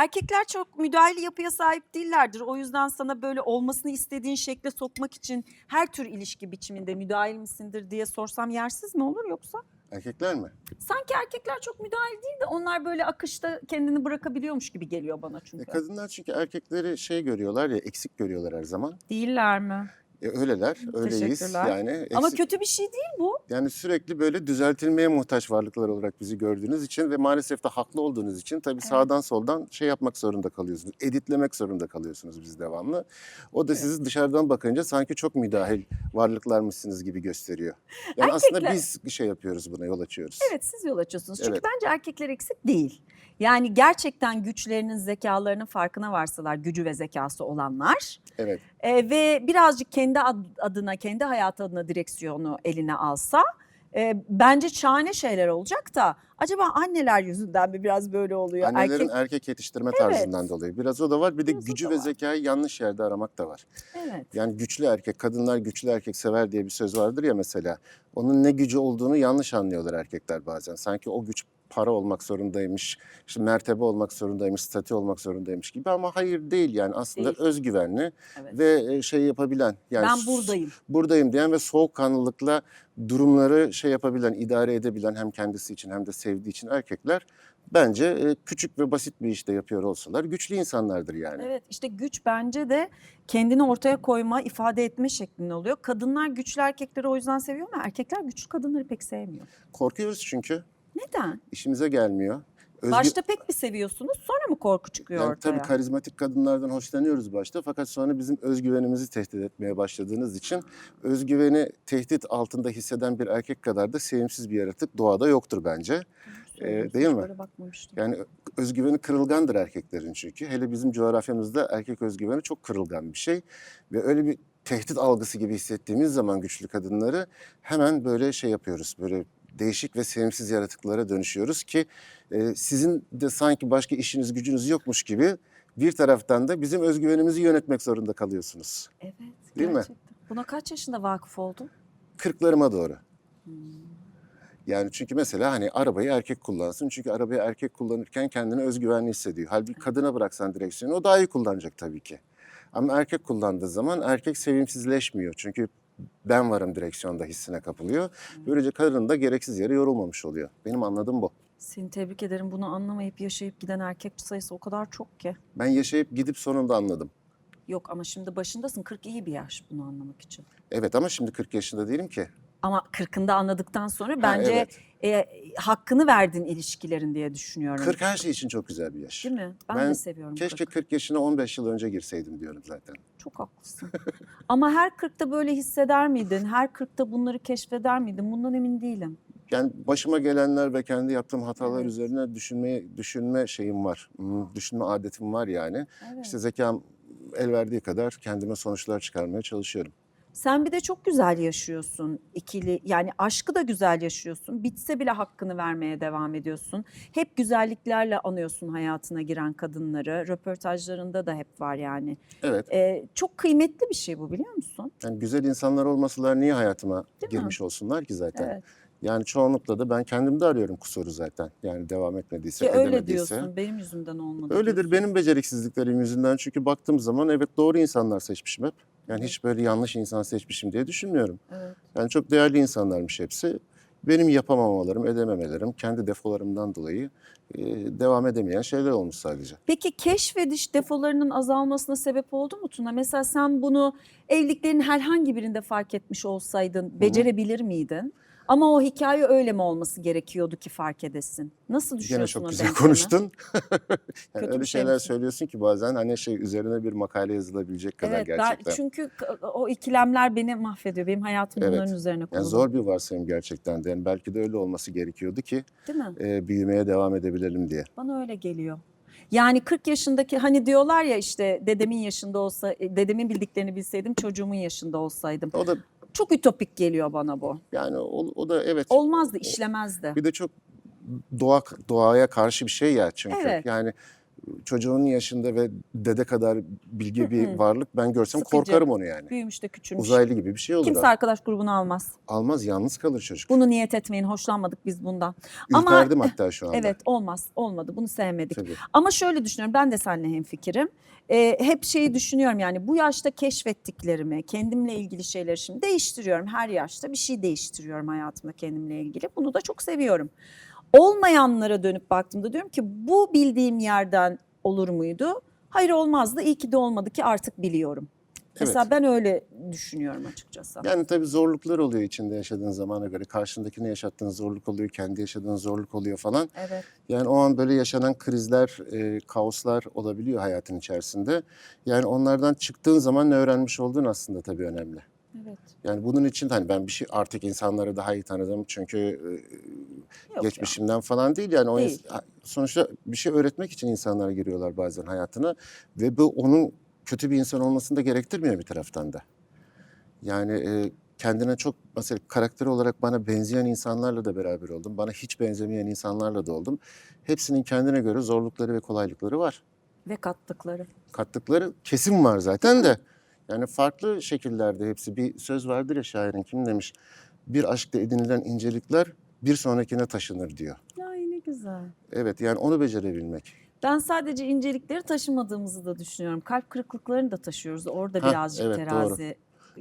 Erkekler çok müdahale yapıya sahip değillerdir. O yüzden sana böyle olmasını istediğin şekle sokmak için her tür ilişki biçiminde müdahil misindir diye sorsam yersiz mi olur yoksa? Erkekler mi? Sanki erkekler çok müdahil değil de onlar böyle akışta kendini bırakabiliyormuş gibi geliyor bana E, çünkü. kadınlar çünkü erkekleri şey görüyorlar ya eksik görüyorlar her zaman. Değiller mi? E, öyleler, öyleyiz yani. Ama eksik- kötü bir şey değil bu. Yani sürekli böyle düzeltilmeye muhtaç varlıklar olarak bizi gördüğünüz için ve maalesef de haklı olduğunuz için tabii sağdan soldan şey yapmak zorunda kalıyorsunuz. Editlemek zorunda kalıyorsunuz biz devamlı. O da sizi dışarıdan bakınca sanki çok müdahil varlıklarmışsınız gibi gösteriyor. Yani aslında Erkekler- biz şey yapıyoruz buna yol açıyoruz. Evet siz yol açıyorsunuz. Çünkü Evet. bence erkekler eksik değil. Yani gerçekten güçlerinin, zekalarının farkına varsalar, gücü ve zekası olanlar Evet. E, ve birazcık kendi ad- adına, kendi hayatı adına direksiyonu eline alsa e, bence şahane şeyler olacak da acaba anneler yüzünden mi biraz böyle oluyor? Annelerin Erkek erkek yetiştirme Evet. tarzından dolayı. Biraz o da var. Bir de Biraz gücü ve zekayı yanlış yerde aramak da var. evet. Yani güçlü erkek, kadınlar güçlü erkek sever diye bir söz vardır ya mesela. Onun ne gücü olduğunu yanlış anlıyorlar erkekler bazen. Sanki o güç para olmak zorundaymış, işte mertebe olmak zorundaymış, statü olmak zorundaymış gibi ama hayır değil yani aslında Değil. özgüvenli Evet. ve e, şey yapabilen yani ben buradayım. buradayım diyen ve soğukkanlılıkla durumları şey yapabilen, idare edebilen hem kendisi için hem de sevdiği için erkekler bence e, küçük ve basit bir işte yapıyor olsalar güçlü insanlardır yani. Evet işte güç bence de kendini ortaya koyma, ifade etme şeklinde oluyor. Kadınlar güçlü erkekleri o yüzden seviyor ama erkekler güçlü kadınları pek sevmiyor. Korkuyoruz çünkü Neden? işimize gelmiyor. Özgü- Başta pek bir seviyorsunuz sonra mı korku çıkıyor Yani ortaya? tabii karizmatik kadınlardan hoşlanıyoruz başta fakat sonra bizim özgüvenimizi tehdit etmeye başladığınız için özgüveni tehdit altında hisseden bir erkek kadar da sevimsiz bir yaratık doğada yoktur bence. Söylüyorsunuz, değil mi? Yani özgüveni kırılgandır erkeklerin çünkü. Hele bizim coğrafyamızda erkek özgüveni çok kırılgan bir şey. Ve öyle bir tehdit algısı gibi hissettiğimiz zaman güçlü kadınları hemen böyle şey yapıyoruz. Böyle değişik ve sevimsiz yaratıklara dönüşüyoruz ki e, sizin de sanki başka işiniz gücünüz yokmuş gibi bir taraftan da bizim özgüvenimizi yönetmek zorunda kalıyorsunuz. Evet Değil mi? gerçekten. Buna kaç yaşında vakıf oldun? Kırklarıma doğru. Hmm. Yani çünkü mesela hani arabayı erkek kullansın. Çünkü arabayı erkek kullanırken kendini özgüvenli hissediyor. Halbuki kadına bıraksan direksiyonu o daha iyi kullanacak tabii ki. Ama erkek kullandığı zaman erkek sevimsizleşmiyor. Çünkü ben varım direksiyonda hissine kapılıyor. Böylece kadın da gereksiz yere yorulmamış oluyor. Benim anladığım bu. Seni tebrik ederim. Bunu anlamayıp yaşayıp giden erkek sayısı o kadar çok ki. Ben yaşayıp gidip sonunda anladım. Yok ama şimdi başındasın. 40 iyi bir yaş bunu anlamak için. Evet ama şimdi 40 yaşında değilim ki. Ama 40'ında anladıktan sonra bence evet. e, hakkını verdin ilişkilerin diye düşünüyorum. 40 her şey için çok güzel bir yaş. Değil mi? Ben, Ben de seviyorum. Keşke 40. 40 yaşına 15 yıl önce girseydim diyorum zaten. Çok haklısın. Ama her 40'ta böyle hisseder miydin? Her 40'ta bunları keşfeder miydin? Bundan emin değilim. Yani başıma gelenler ve kendi yaptığım hatalar Evet. üzerine düşünme düşünme şeyim var. Hmm, Düşünme adetim var yani. Evet. İşte zekam el verdiği kadar kendime sonuçlar çıkarmaya çalışıyorum. Sen bir de çok güzel yaşıyorsun ikili yani aşkı da güzel yaşıyorsun. Bitse bile hakkını vermeye devam ediyorsun. Hep güzelliklerle anıyorsun hayatına giren kadınları. Röportajlarında da hep var yani. Evet. Ee, çok kıymetli bir şey bu biliyor musun? Yani güzel insanlar olmasalar niye hayatıma Değil mi? girmiş olsunlar ki zaten? Evet. Yani çoğunlukla da ben kendimde arıyorum kusuru zaten. Yani devam etmediyse, Ki öyle edemediyse. diyorsun benim yüzümden olmadı. Öyledir diyorsun. benim beceriksizliklerim yüzünden çünkü baktığım zaman evet doğru insanlar seçmişim hep. Yani hiç böyle yanlış insan seçmişim diye düşünmüyorum. Evet. Yani çok değerli insanlarmış hepsi. Benim yapamamalarım, edememelerim, kendi defolarımdan dolayı e, devam edemeyen şeyler olmuş sadece. Peki keşfediş defolarının azalmasına sebep oldu mu Tuna? Mesela sen bunu evliliklerin herhangi birinde fark etmiş olsaydın becerebilir miydin? Ama o hikaye öyle mi olması gerekiyordu ki fark edesin? Nasıl Gene düşünüyorsun çok o güzel konuştun. yani öyle bir şey şeyler mi? söylüyorsun ki bazen hani şey üzerine bir makale yazılabilecek kadar Evet, ben, gerçekten. çünkü k- o ikilemler beni mahvediyor. Benim hayatım Evet. bunların üzerine kurulu. Yani zor bir varsayım gerçekten de. Yani belki de öyle olması gerekiyordu ki Değil mi? e, büyümeye devam edebilelim diye. Bana öyle geliyor. Yani 40 yaşındaki hani diyorlar ya işte dedemin yaşında olsa, e, dedemin bildiklerini bilseydim çocuğumun yaşında olsaydım. O da Çok ütopik geliyor bana bu. yani o, o da evet. Olmazdı, işlemezdi. Bir de çok doğa doğaya karşı bir şey ya çünkü. Evet. Yani çocuğun yaşında ve dede kadar bilgi bir varlık ben görsem Sıkıcı. korkarım onu yani. Büyümüş de küçülmüş. Uzaylı gibi bir şey olur. Kimse arkadaş grubunu almaz. Almaz yalnız kalır çocuk. Bunu niyet etmeyin. Hoşlanmadık biz bundan. Ama- Ürperdim hatta şu anda. Evet olmaz. Olmadı. Bunu sevmedik. Tabii. Ama şöyle düşünüyorum. Ben de seninle hemfikirim. Ee, hep şeyi düşünüyorum yani bu yaşta keşfettiklerimi, kendimle ilgili şeyleri şimdi değiştiriyorum. Her yaşta bir şey değiştiriyorum hayatımda kendimle ilgili. Bunu da çok seviyorum. Olmayanlara dönüp baktığımda diyorum ki bu bildiğim yerden olur muydu? Hayır olmazdı. İyi ki de olmadı ki artık biliyorum. Mesela Evet. ben öyle düşünüyorum açıkçası. Yani tabii zorluklar oluyor içinde yaşadığın zamana göre. Karşındakine yaşattığın zorluk oluyor, kendi yaşadığın zorluk oluyor falan. Evet. Yani o an böyle yaşanan krizler, e, kaoslar olabiliyor hayatın içerisinde. Yani onlardan çıktığın zaman ne öğrenmiş olduğun aslında tabii önemli. Yani bunun için hani ben bir şey artık insanları daha iyi tanıdım çünkü e, Yok geçmişimden falan değil yani o Değil. sonuçta bir şey öğretmek için insanlara giriyorlar bazen hayatına ve bu onun kötü bir insan olmasını da gerektirmiyor bir taraftan da. Yani e, kendine çok mesela karakter olarak bana benzeyen insanlarla da beraber oldum. Bana hiç benzemeyen insanlarla da oldum. Hepsinin kendine göre zorlukları ve kolaylıkları var. Ya. Ve kattıkları. Kattıkları kesim var zaten de. Yani farklı şekillerde hepsi. Bir söz vardır ya şairin kim demiş? Bir aşkta edinilen incelikler bir sonrakine taşınır diyor. Ay ne güzel. Evet yani onu becerebilmek. Ben sadece incelikleri taşımadığımızı da düşünüyorum. Kalp kırıklıklarını da taşıyoruz. Orada Hah, birazcık evet, terazi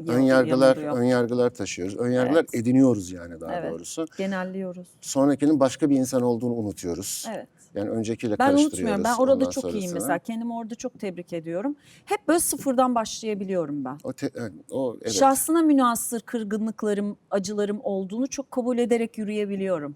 Ön yargılar, ön yargılar taşıyoruz. Ön yargılar Evet. ediniyoruz yani daha Evet. doğrusu. Genelliyoruz. Sonrakinin başka bir insan olduğunu unutuyoruz. Evet. Yani öncekiyle Ben karıştırıyoruz. unutmuyorum. Ben orada çok iyiyim sonrasını. mesela. Kendimi orada çok tebrik ediyorum. Hep böyle sıfırdan başlayabiliyorum ben. O, te- o evet. Şahsına münasır kırgınlıklarım, acılarım olduğunu çok kabul ederek yürüyebiliyorum.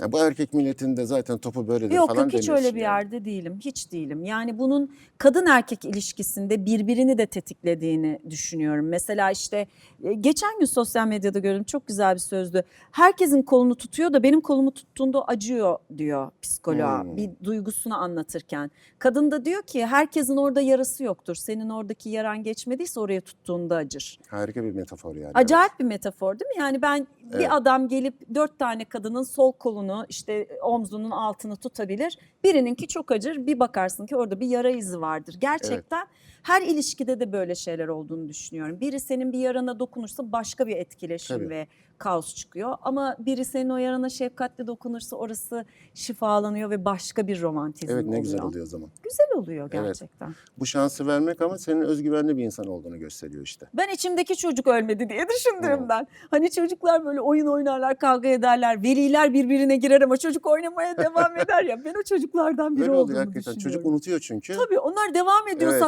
Ya bu erkek milletinde zaten topu böyledir Yok falan yok hiç öyle bir yani. yerde değilim. Hiç değilim. Yani bunun kadın erkek ilişkisinde birbirini de tetiklediğini düşünüyorum. Mesela işte e, geçen gün sosyal medyada gördüm çok güzel bir sözdü. Herkesin kolunu tutuyor da benim kolumu tuttuğunda acıyor diyor psikoloğa Hmm. bir duygusunu anlatırken. Kadın da diyor ki herkesin orada yarası yoktur. Senin oradaki yaran geçmediyse oraya tuttuğunda acır. Harika bir metafor yani. Acayip bir metafor değil mi? Yani ben Evet. bir adam gelip dört tane kadının sol kolunu işte omzunun altını tutabilir. Birininki çok acır. Bir bakarsın ki orada bir yara izi vardır. Gerçekten her ilişkide de böyle şeyler olduğunu düşünüyorum. Biri senin bir yarana dokunursa başka bir etkileşim Tabii. ve kaos çıkıyor. Ama biri senin o yarana şefkatle dokunursa orası şifalanıyor ve başka bir romantizm Evet ne oluyor. güzel oluyor o zaman. Güzel oluyor Evet. gerçekten. Bu şansı vermek ama senin özgüvenli bir insan olduğunu gösteriyor işte. Ben içimdeki çocuk ölmedi diye düşündüğümden. Hani çocuklar böyle oyun oynarlar, kavga ederler. Veliler birbirine girer ama çocuk oynamaya devam eder ya. Ben o çocuklardan biri Öyle olduğumu oluyor hakikaten. düşünüyorum. Çocuk unutuyor çünkü. Tabii onlar devam ediyor Evet.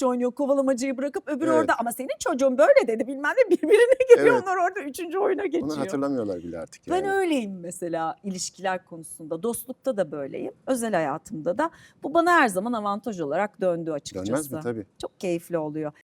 Saklambaç oynuyor kovalamacayı bırakıp öbürü Evet. orada ama senin çocuğun böyle dedi bilmem ne birbirine giriyor Evet. onlar orada üçüncü oyuna geçiyor. Bunu hatırlamıyorlar bile artık Ben yani. öyleyim mesela ilişkiler konusunda. Dostlukta da böyleyim. Özel hayatımda da. Bu bana her zaman avantaj olarak döndü açıkçası. Dönmez mi? Tabii. Çok keyifli oluyor.